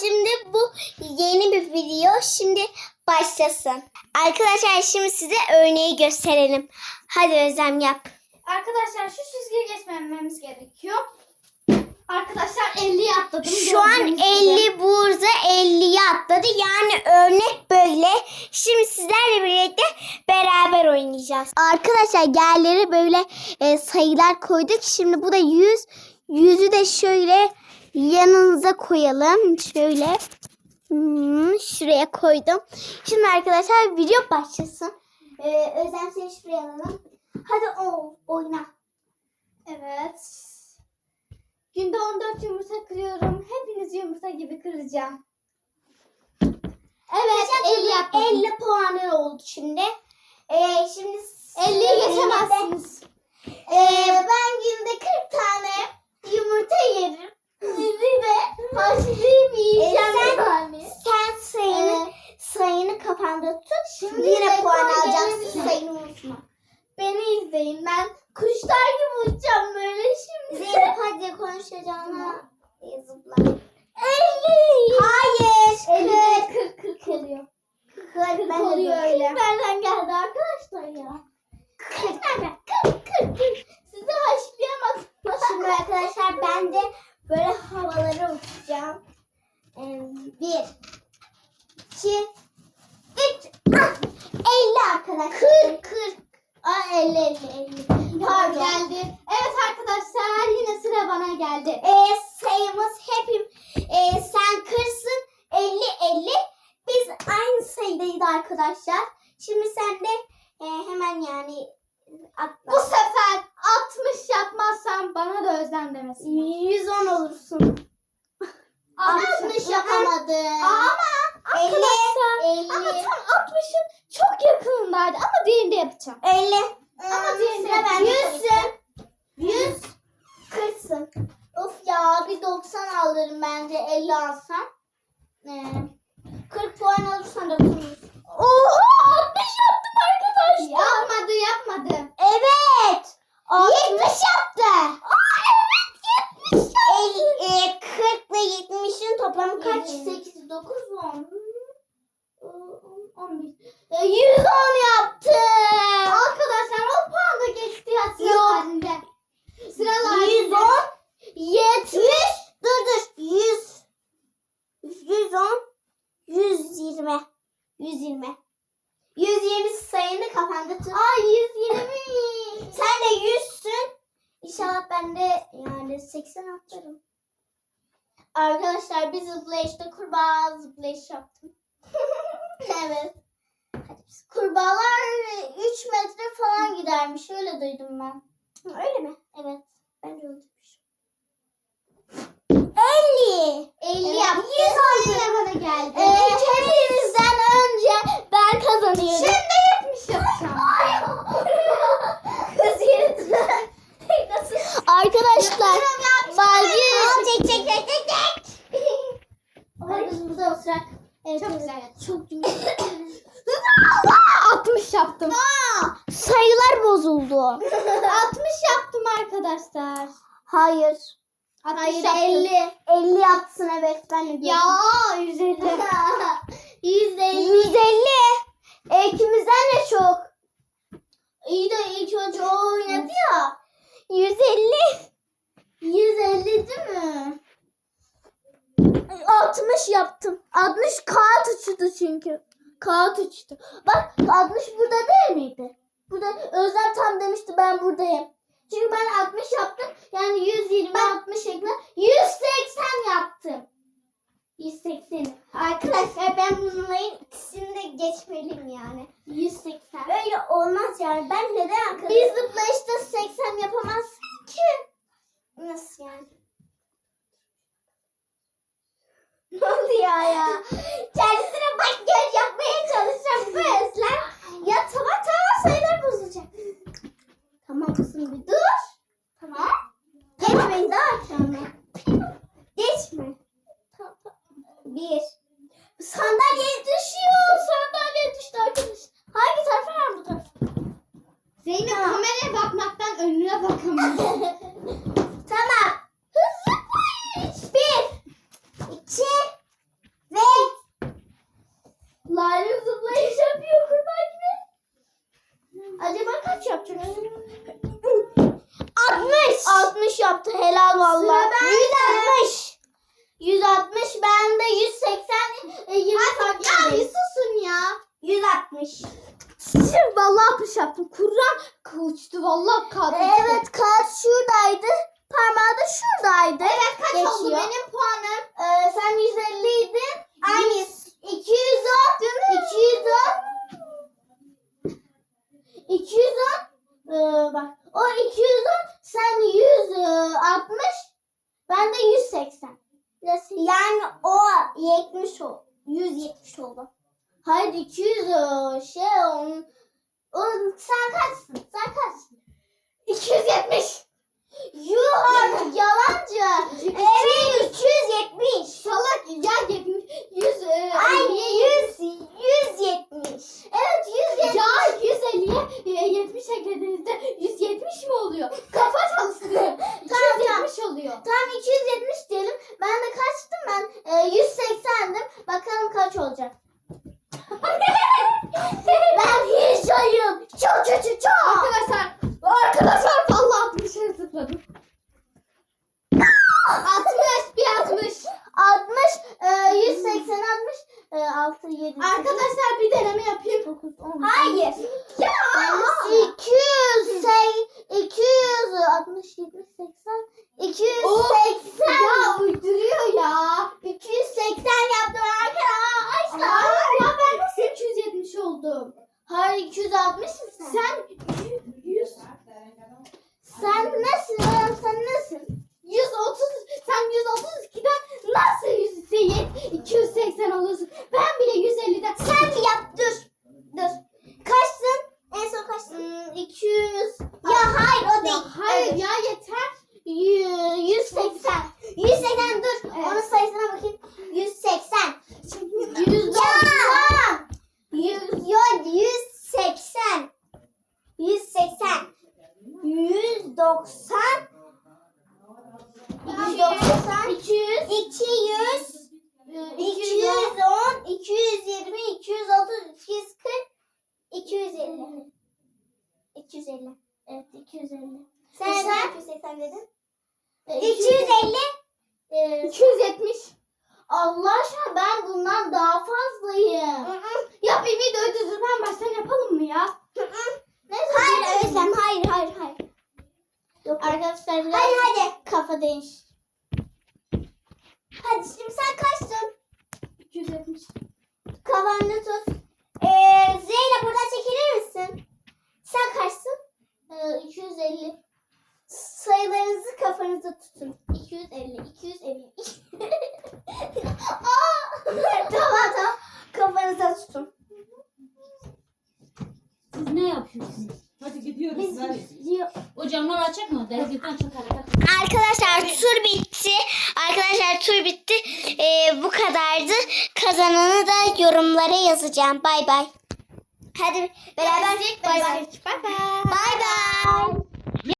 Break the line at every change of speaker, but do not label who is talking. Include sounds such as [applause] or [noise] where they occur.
şimdi bu yeni bir video. Şimdi başlasın. Arkadaşlar şimdi size örneği gösterelim. Hadi Özlem yap.
Arkadaşlar şu çizgiyi geçmememiz gerekiyor. Arkadaşlar 50'yi atladım.
Şu an
Gördüğünüz gibi.
50 burada 50'ye atladı. Yani örnek böyle. Şimdi sizlerle birlikte beraber oynayacağız. Arkadaşlar yerlere böyle e, sayılar koyduk. Şimdi bu da 100. Yüzü de şöyle yanınıza koyalım. Şöyle. Hmm, şuraya koydum. Şimdi arkadaşlar video başlasın. Ee, Özlem seni şuraya alalım. Hadi o oyna.
Evet. Günde 14 yumurta kırıyorum. Hepiniz yumurta gibi kıracağım. Evet 50 yaptım.
50 puanı oldu şimdi. Ee, şimdi
50'yi geçemezsiniz.
Ee, ben günde 40 tane yumurta yerim. Bir de
Haşlayıp yiyeceğim
Ee, sen-
yani.
sen sayını, sayını kafanda tut.
Şimdi
Yine puan alacaksın. Sayını unutma.
Beni izleyin. Ben kuşlar gibi uçacağım böyle şimdi.
Zeynep hadi konuşacağına e, zıpla.
50.
Hayır.
50 de 40 40 oluyor.
40
40
ben de
oluyor öyle. Nereden geldi arkadaşlar ya? 40 nereden? 40 40 40. Sizi haşlayamadım.
Şimdi arkadaşlar ben de böyle havalara uçacağım. Ee, Bir, iki, üç, ah, 50 arkadaşlar.
40 40. Aa 50 50 50.
Pardon.
geldi. Evet arkadaşlar yine sıra bana geldi.
Ee, sayımız hepim e, sen kırsın 50 50. Biz aynı sayıdayız arkadaşlar. Şimdi sen de e, hemen yani atla.
Bu sefer 60 yapmazsam bana da özlem demesin.
110 olursun. [laughs] 60 yapamadın.
Ama
50,
arkadaşlar
50.
ama tam 60'ın çok yakınındaydı ama diğerini de yapacağım.
50.
Ama
sıra bende.
yüzsün.
100 kırsın. Of ya bir 90 alırım bence 50 alsam. Ee, 40 puan alırsan 90 olursun.
Oha 60 yaptım arkadaşlar. Yapmadı yapmadı.
Evet. 70 yaptı.
Aa evet 70
El, e, 40 ve 70'in toplamı kaç?
Yedi.
8, 9 mu?
11. E, 110 yaptı. Arkadaşlar o puan da geçti ya sıra
Yok.
halinde. Sıralar
110,
70.
dur dur, 100, 110, 120, 120. 120 sayını kafanda tut.
Aa 120.
Sen de 100'sün. İnşallah ben de yani 80 atlarım. Arkadaşlar bir zıplayışta kurbağa zıplayış yaptım. [laughs] evet. Kurbağalar 3 metre falan gidermiş. Öyle duydum ben. Öyle mi? Evet. Ben de duymuşum. 50. 50
Evet,
yaptı.
110 lira bana geldi.
Evet, hepimizden önce ben kazanıyorum.
Şimdi 70 yapacağım.
Kız yedi. Arkadaşlar Balcı. Çek çek çek çek çek. Burada. Evet,
Çok güzel.
Çok güzel.
60 yaptım.
Sayılar bozuldu.
60 yaptım arkadaşlar.
Hayır.
60
Hayır
yaptım.
50. 50 yapsın evet ben de
Ya
diyorum.
150.
150. [laughs] İkimizden de çok. İyi de ilk önce o oynadı ya. 150. 150 değil mi? 60 yaptım. 60 kağıt uçtu çünkü. Kağıt uçtu. Bak 60 burada değil miydi? Burada Özlem tam demişti ben buradayım. Çünkü ben 60 yaptım. Yani 120 60 şeklinde 180 yaptım. 180. Arkadaşlar ben bunların ikisini de geçmeliyim yani. 180. Öyle olmaz yani. Ben neden arkadaşlar? Biz zıplayışta
Zeynep
tamam.
kameraya bakmaktan önüne bakamıyor. [laughs]
tamam. Hızlı koş. Bir. iki Ve. Lale
zıplayış yapıyor
kurban
gibi. Acaba kaç
yaptın? 60. 60
yaptı helal valla.
160. 160. şuradaydı.
Evet kaç oldu
Geçiyor.
benim puanım?
Ee, sen 150 idin.
Aynı.
210. 210. 210. Ee, bak o 210 sen 160 ben de 180.
Yani o 70 oldu. 170 oldu.
Hayır 200 o şey on, on, sen kaçsın? Sen kaçsın? 270. Yuh artık yalancı. 6, 7,
Arkadaşlar bir deneme yapayım.
9, 10.
Hayır. Ya.
200, şey, 200, 60, 70, 80, 280.
Ya uyduruyor ya.
280 yaptım arkadaşlar.
Aa, ya ben nasıl 270 oldum?
Hayır 260 mısın sen?
Sen 100
Sen nesin oğlum sen nesin?
130 sen 132'den nasıl 100 280 oluyorsun? Ben bile 150'den
Sen bir yap dur. Dur. Kaçtın? En son kaçtın? Hmm, 200. Ya hayır o değil.
Ya hayır
Evet.
ya yeter.
Yü- 180. 180 dur.
Evet.
Onun sayısına bakayım. 180.
190.
Ya. Yüz, yo, 180. 180. 190. 190.
200
200. 210, 220, 230, 240, 250. 250. Evet 250. Sen
E sen?
280 dedin.
E,
250. Ee,
270.
Allah aşkına ben bundan daha fazlayım.
Ya bir videoyu düzgün baştan yapalım mı ya?
Neyse,
Hayır,
dur.
Özlem,
hayır hayır hayır.
Yok.
Arkadaşlar biraz
Hadi hadi.
kafa değiş. Hadi şimdi sen kaçtın?
270.
Kafanı tut. Ee, Zeynep buradan çekilir misin? Sen kaçsın? Ee, 250. Sayılarınızı kafanıza tutun. 250, 250. [laughs] Aa! tamam tamam. Kafanıza tutun.
Siz ne yapıyorsunuz? Hadi gidiyoruz
Biz
hadi. Camlar açık mı? Dereceden çok hareket.
Arkadaşlar tur bitti. Arkadaşlar tur bitti. Ee, bu kadardı. Kazananı da yorumlara yazacağım. Bay bay. Hadi beraber bay bay. Bay bay.